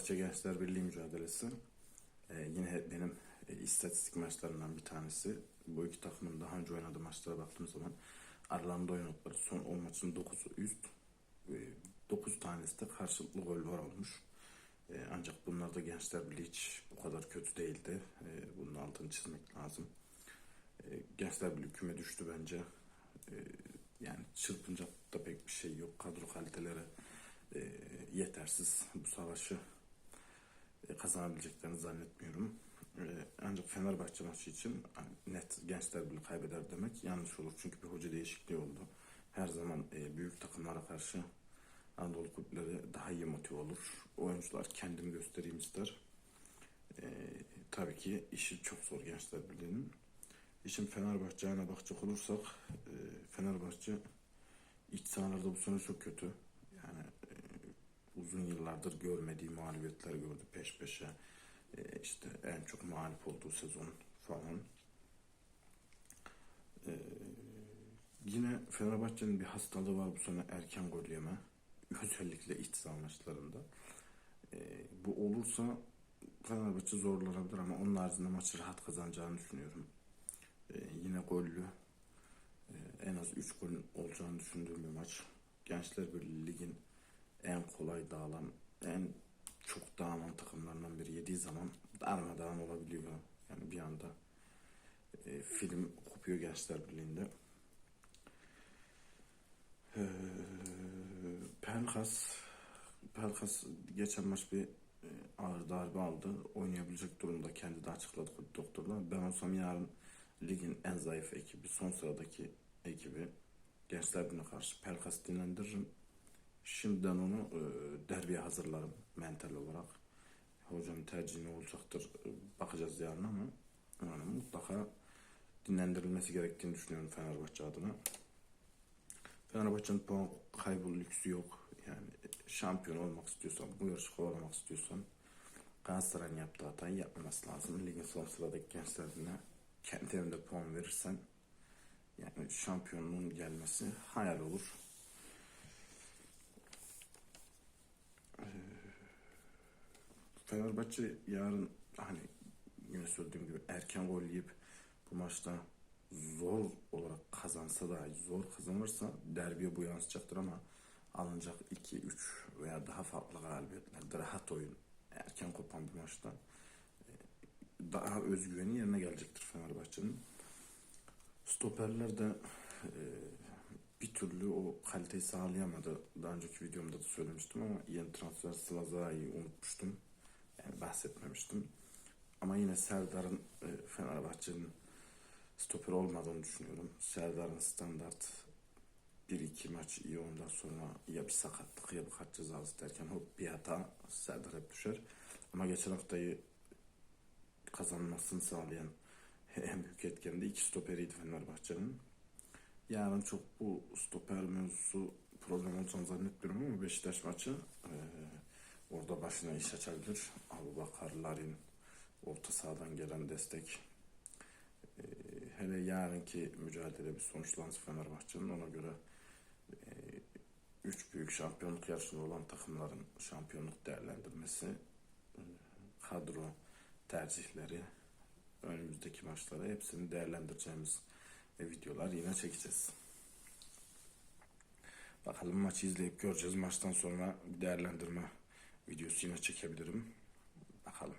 Fenerbahçe Gençler Birliği mücadelesi. Ee, yine benim e, istatistik maçlarından bir tanesi. Bu iki takımın daha önce oynadığı maçlara baktığım zaman aralarında oynadıkları son 10 maçın 9'u üst. 9 tanesi de karşılıklı gol var olmuş. Ee, ancak bunlar da Gençler Birliği hiç bu kadar kötü değildi. Ee, bunun altını çizmek lazım. Ee, Gençler Birliği küme düştü bence. Ee, yani çırpınacak da pek bir şey yok. Kadro kaliteleri e, yetersiz bu savaşı e, kazanabileceklerini zannetmiyorum. E, ancak Fenerbahçe maçı için net Gençler Birliği kaybeder demek yanlış olur. Çünkü bir hoca değişikliği oldu. Her zaman e, büyük takımlara karşı Anadolu kulüpleri daha iyi motive olur. Oyuncular kendimi göstereyim ister. E, tabii ki işi çok zor Gençler Birliği'nin. İşin Fenerbahçe'ne bakacak olursak e, Fenerbahçe iç sahalarda bu sene çok kötü. Uzun yıllardır görmediği mağlubiyetler gördü peş peşe. E, işte en çok mağlup olduğu sezon falan. E, yine Fenerbahçe'nin bir hastalığı var bu sene erken gol yeme. Özellikle iç maçlarında. E, bu olursa Fenerbahçe zorlanabilir ama onun haricinde maçı rahat kazanacağını düşünüyorum. E, yine gollü e, en az 3 gol olacağını düşündüğüm bir maç. Gençler Birliği ligin en kolay dağılan, en çok dağılan takımlarından biri yediği zaman darmadağın olabiliyor. Yani bir anda e, film kopuyor Gençler Birliği'nde. E, Pelkas Pelkas geçen maç bir e, ağır darbe aldı. Oynayabilecek durumda kendi de açıkladı doktorlar. Ben olsam yarın ligin en zayıf ekibi, son sıradaki ekibi Gençler Birliği'ne karşı Pelkas dinlendiririm. Şimdiden onu e, derbiye hazırlarım mental olarak. Hocanın tercihi ne olacaktır e, bakacağız yarın ama yani mutlaka dinlendirilmesi gerektiğini düşünüyorum Fenerbahçe adına. Fenerbahçe'nin puan kaybı lüksü yok. Yani şampiyon olmak istiyorsan, bu yarışı kovalamak istiyorsan Galatasaray'ın yaptığı hatayı yapmaması lazım. Ligin son sıradaki gençlerine kendi evinde puan verirsen yani şampiyonluğun gelmesi hayal olur. Fenerbahçe yarın hani yine söylediğim gibi erken gol yiyip bu maçta zor olarak kazansa da zor kazanırsa derbiye bu yansıyacaktır ama alınacak 2, 3 veya daha farklı galibiyetlerde rahat oyun erken kopan bir maçta e, daha özgüveni yerine gelecektir Fenerbahçe'nin. Stoperler de e, bir türlü o kaliteyi sağlayamadı. Daha önceki videomda da söylemiştim ama yeni transfer Slaza'yı unutmuştum. Bahsetmemiştim. Ama yine Serdar'ın e, Fenerbahçe'nin stoper olmadığını düşünüyorum. Serdar'ın standart 1-2 maç iyi ondan sonra ya bir sakatlık ya bir kaç cezası derken hop bir hata Serdar hep düşer. Ama geçen haftayı kazanmasını sağlayan en büyük etken de iki stoperiydi Fenerbahçe'nin. Yarın çok bu stoper mevzusu problem olacağını zannetmiyorum ama Beşiktaş maçı e, orada başına iş açabilir. Abu Bakar, orta sahadan gelen destek. E, hele yarınki mücadele bir sonuçlansın Fenerbahçe'nin ona göre e, üç büyük şampiyonluk yarışında olan takımların şampiyonluk değerlendirmesi, e, kadro tercihleri, önümüzdeki maçlara hepsini değerlendireceğimiz e, videolar yine çekeceğiz. Bakalım maçı izleyip göreceğiz. Maçtan sonra bir değerlendirme videosu yine çekebilirim. bakalım.